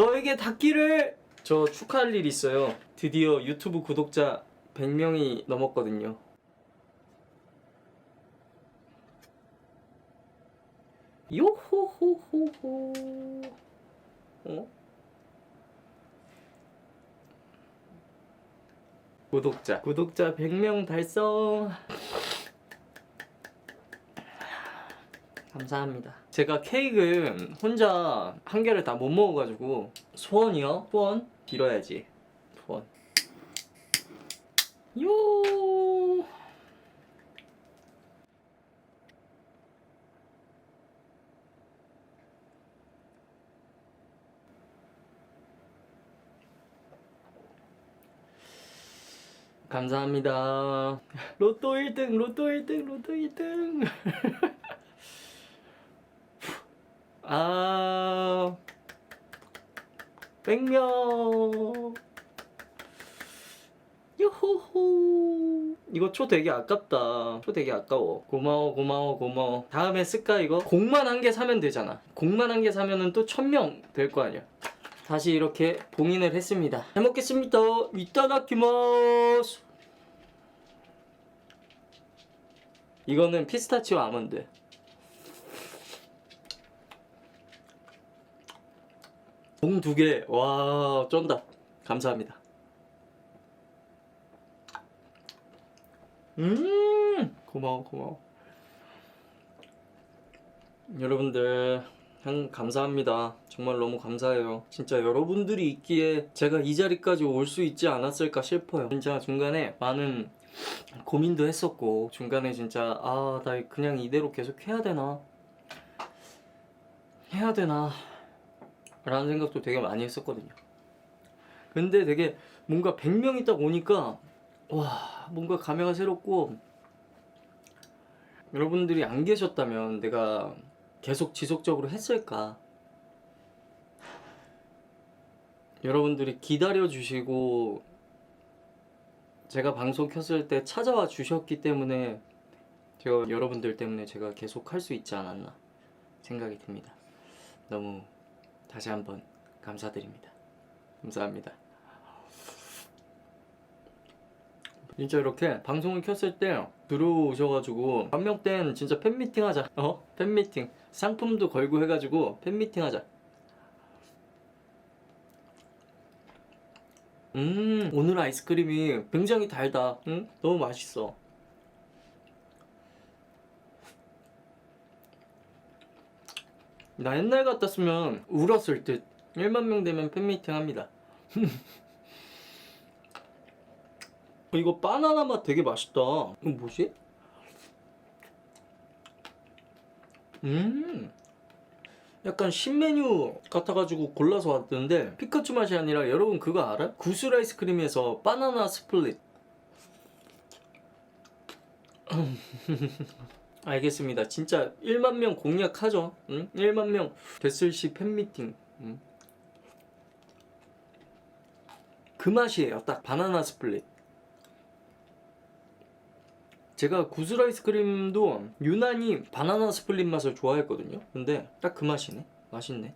너에게 닿기를 저 축하할 일 있어요. 드디어 유튜브 구독자 100명이 넘었거든요. 요호호호호. 어? 구독자 구독자 100명 달성. 감사합니다. 제가 케이크 혼자 한 개를 다 못 먹어가지고 소원이요? 소원? 빌어야지. 소원. 요. 감사합니다. 로또 1등, 로또 1등, 로또 1등. 아, 100명. 요호호. 이거 초 되게 아깝다. 초 되게 아까워. 고마워, 고마워, 고마워. 다음에 쓸까, 이거? 공만 한 개 사면 되잖아. 공만 한 개 사면은 또 1000명 될 거 아니야. 다시 이렇게 봉인을 했습니다. 잘 먹겠습니다. 이따다키마스. 이거는 피스타치오 아몬드. 봉두 개. 와, 쩐다. 감사합니다. 음, 고마워, 고마워. 여러분들, 한 감사합니다. 정말 너무 감사해요. 진짜 여러분들이 있기에 제가 이 자리까지 올 수 있지 않았을까 싶어요. 진짜 중간에 많은 고민도 했었고, 중간에 진짜, 아, 나 그냥 이대로 계속 해야 되나? 해야 되나? 라는 생각도 되게 많이 했었거든요. 근데 되게 뭔가 100명이 딱 오니까 와 뭔가 감회가 새롭고 여러분들이 안 계셨다면 내가 계속 지속적으로 했을까? 여러분들이 기다려 주시고 제가 방송 켰을 때 찾아와 주셨기 때문에 제가 여러분들 때문에 제가 계속 할 수 있지 않았나 생각이 듭니다. 너무 다시 한번 감사드립니다. 감사합니다. 진짜 이렇게 방송을 켰을 때 들어오셔가지고 한 명 땐 진짜 팬미팅 하자. 어? 팬미팅. 상품도 걸고 해가지고 팬미팅 하자. 음, 오늘 아이스크림이 굉장히 달다. 응? 너무 맛있어. 나 옛날 같았으면 울었을 듯. 1만 명 되면 팬미팅 합니다. 어, 이거 바나나 맛 되게 맛있다. 이거 뭐지? 음. 약간 신메뉴 같아가지고 골라서 왔는데 피카츄 맛이 아니라 여러분 그거 알아? 구슬 아이스크림에서 바나나 스플릿. 알겠습니다. 진짜 1만 명 공략하죠. 응? 1만 명 됐을 시 팬미팅. 응? 그 맛이에요. 딱 바나나 스플릿. 제가 구슬 아이스크림도 유난히 바나나 스플릿 맛을 좋아했거든요. 근데 딱 그 맛이네. 맛있네.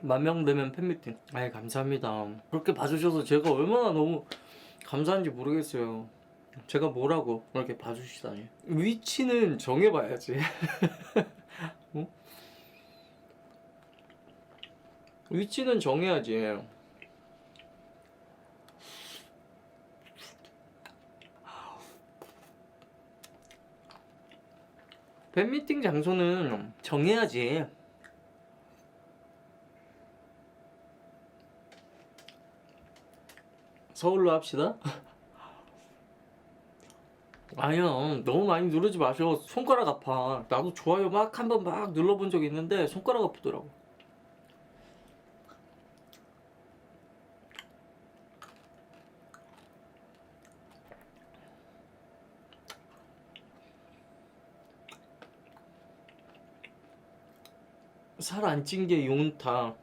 만명 되면 팬미팅. 아이 감사합니다. 그렇게 봐주셔서 제가 얼마나 너무 감사한지 모르겠어요. 제가 뭐라고 그렇게 봐주시다니. 위치는 정해봐야지. 어? 위치는 정해야지. 팬미팅 장소는 정해야지. 서울로 합시다. 아니야, 너무 많이 누르지 마셔. 손가락 아파. 나도 좋아요 막 한 번 막 눌러본 적 있는데 손가락 아프더라고. 살 안 찐 게 용타.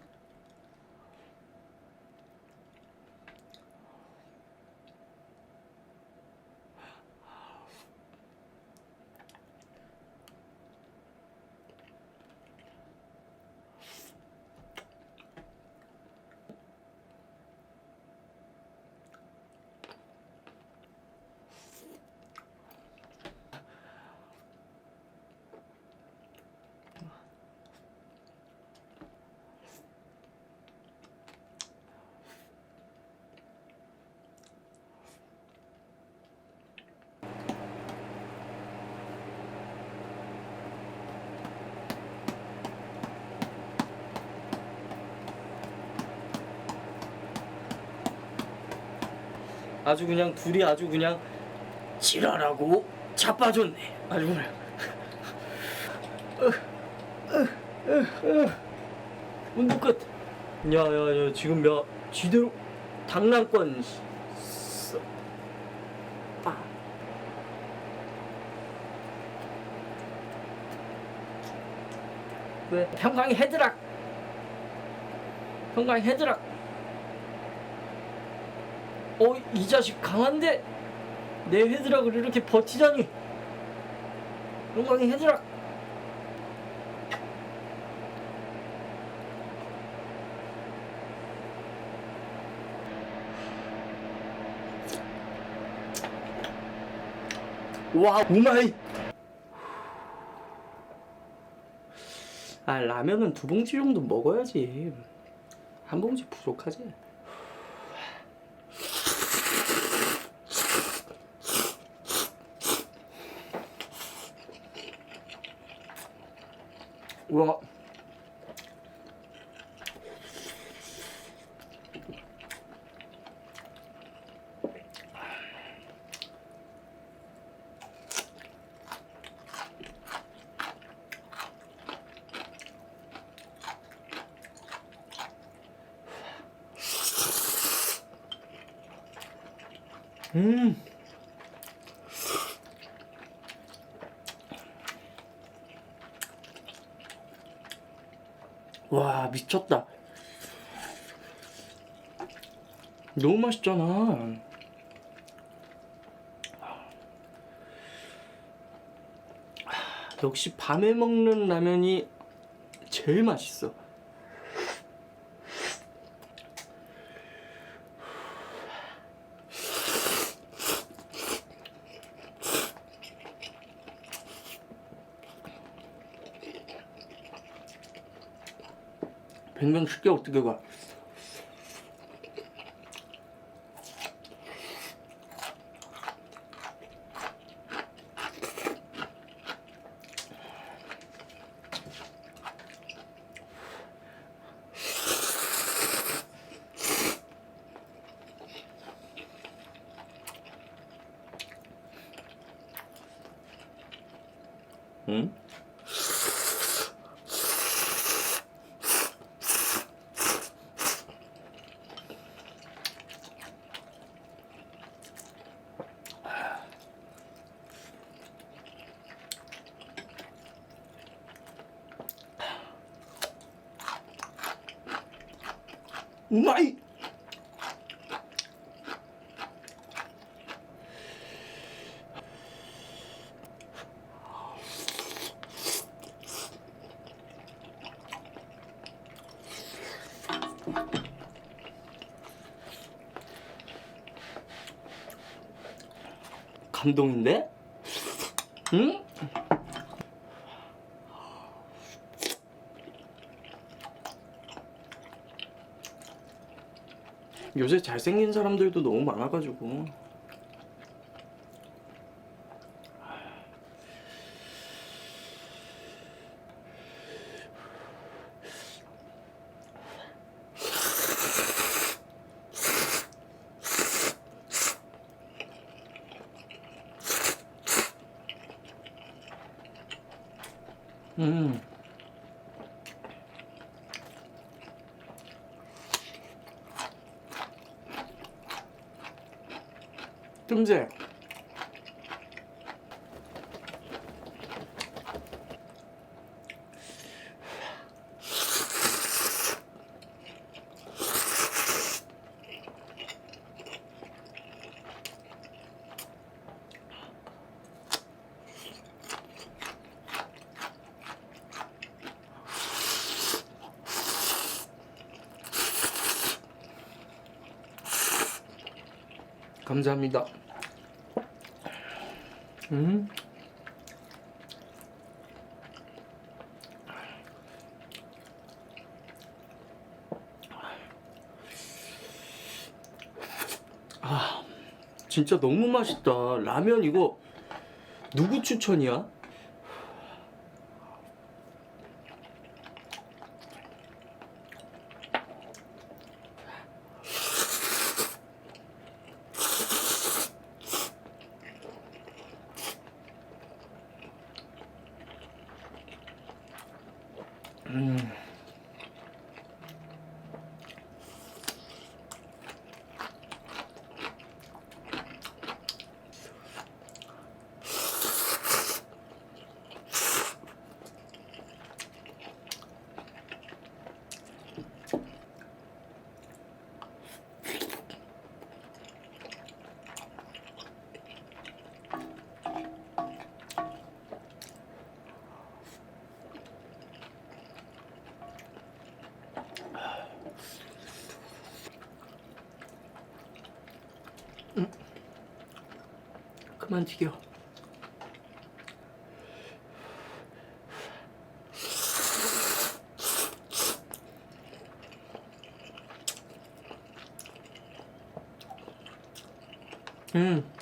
아주 그냥 둘이 아주 그냥 지랄하고 자빠졌네. 아주 그냥. 운동 끝. 야야야 지금 몇 지대로 당랑권. 써- 빠. 왜 평강이 헤드락. 평강이 헤드락. 어 이 자식 강한데 내 헤드락을 이렇게 버티다니. 평강이 헤드락. 와 우마이 아 라면은 두 봉지 정도 먹어야지 한 봉지 부족하지 와 음. 와 미쳤다. 너무 맛있잖아. 역시 밤에 먹는 라면이 제일 맛있어. 백명 쉽게 어떻게 가? 응? 우마이! 감동인데? 응? 요새 잘생긴 사람들도 너무 많아가지고 뜸새 감사합니다. 음. 아, 진짜 너무 맛있다. 라면 이거 누구 추천이야? 그만 튀겨. 음.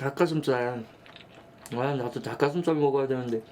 닭가슴살. 아, 나도 닭가슴살 먹어야 되는데.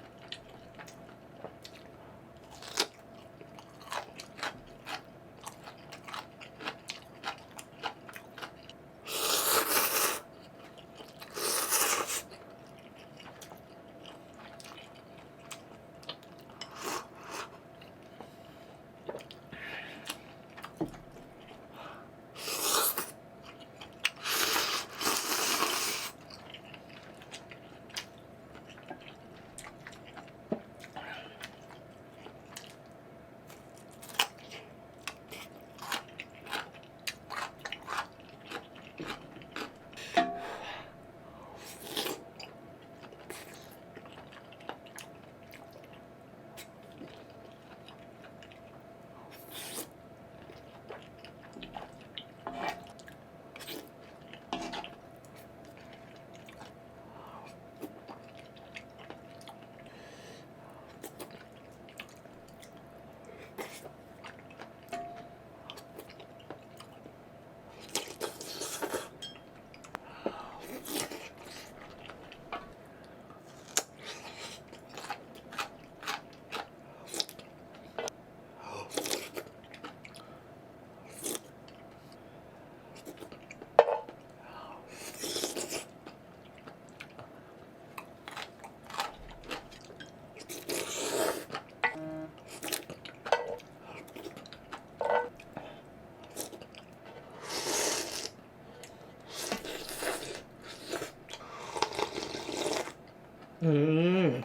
음.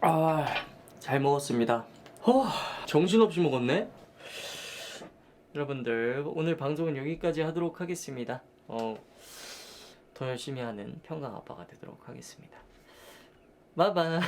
아, 잘 먹었습니다. 허, 정신없이 먹었네. 여러분들, 오늘 방송은 여기까지 하도록 하겠습니다. 어, 더 열심히 하는 평강 아빠가 되도록 하겠습니다. 바이바이.